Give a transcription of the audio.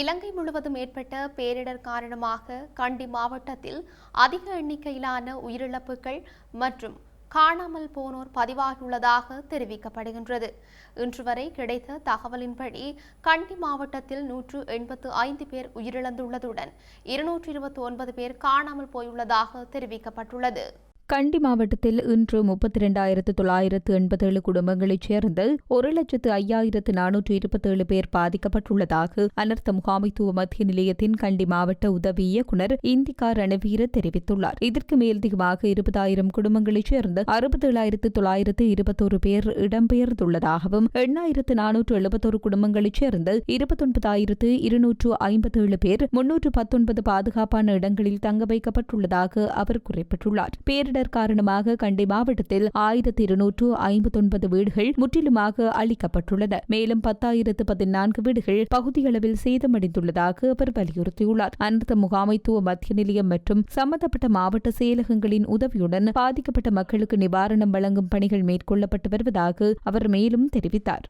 இலங்கை முழுவதும் ஏற்பட்ட பேரிடர் காரணமாக கண்டி மாவட்டத்தில் அதிக எண்ணிக்கையிலான உயிரிழப்புகள் மற்றும் காணாமல் போனோர் பதிவாகியுள்ளதாக தெரிவிக்கப்படுகின்றது. இன்று வரை கிடைத்த தகவலின்படி கண்டி மாவட்டத்தில் நூற்று எண்பத்து ஐந்து பேர் உயிரிழந்துள்ளதுடன் இருநூற்றி இருபத்தி ஒன்பது பேர் காணாமல் போயுள்ளதாக தெரிவிக்கப்பட்டுள்ளது. கண்டி மாவட்டத்தில் இன்று முப்பத்தி இரண்டாயிரத்து தொள்ளாயிரத்து எண்பத்தேழு குடும்பங்களைச் சேர்ந்த ஒரு லட்சத்து ஐயாயிரத்து நானூற்று இருபத்தேழு பேர் பாதிக்கப்பட்டுள்ளதாக அனர்த்த முகாமைத்துவ மத்திய நிலையத்தின் கண்டி மாவட்ட உதவி இயக்குநர் இந்திகா ரணவீர தெரிவித்துள்ளார். இதற்கு மேலதிகமாக இருபதாயிரம் குடும்பங்களைச் சேர்ந்த அறுபத்தேழாயிரத்து தொள்ளாயிரத்து இருபத்தோரு பேர் இடம்பெயர்ந்துள்ளதாகவும் எண்ணாயிரத்து நானூற்று எழுபத்தோரு குடும்பங்களைச் சேர்ந்த இருபத்தொன்பதாயிரத்து இருநூற்று ஐம்பத்தேழு பேர் முன்னூற்று பத்தொன்பது பாதுகாப்பான இடங்களில் தங்க வைக்கப்பட்டுள்ளதாக அவர் குறிப்பிட்டுள்ளார். பேரிடர் காரணமாக கண்டி மாவட்டத்தில் ஆயிரத்தி இருநூற்று ஐம்பத்தொன்பது வீடுகள் முற்றிலுமாக அளிக்கப்பட்டுள்ளன மேலும் பத்தாயிரத்து பதினான்கு வீடுகள் பகுதியளவில் சேதமடைந்துள்ளதாக அவர் வலியுறுத்தியுள்ளார். அனர்த்த முகாமைத்துவ மத்திய நிலையம் மற்றும் சம்பந்தப்பட்ட மாவட்ட செயலகங்களின் உதவியுடன் பாதிக்கப்பட்ட மக்களுக்கு நிவாரணம் வழங்கும் பணிகள் மேற்கொள்ளப்பட்டு வருவதாக அவர் மேலும் தெரிவித்தார்.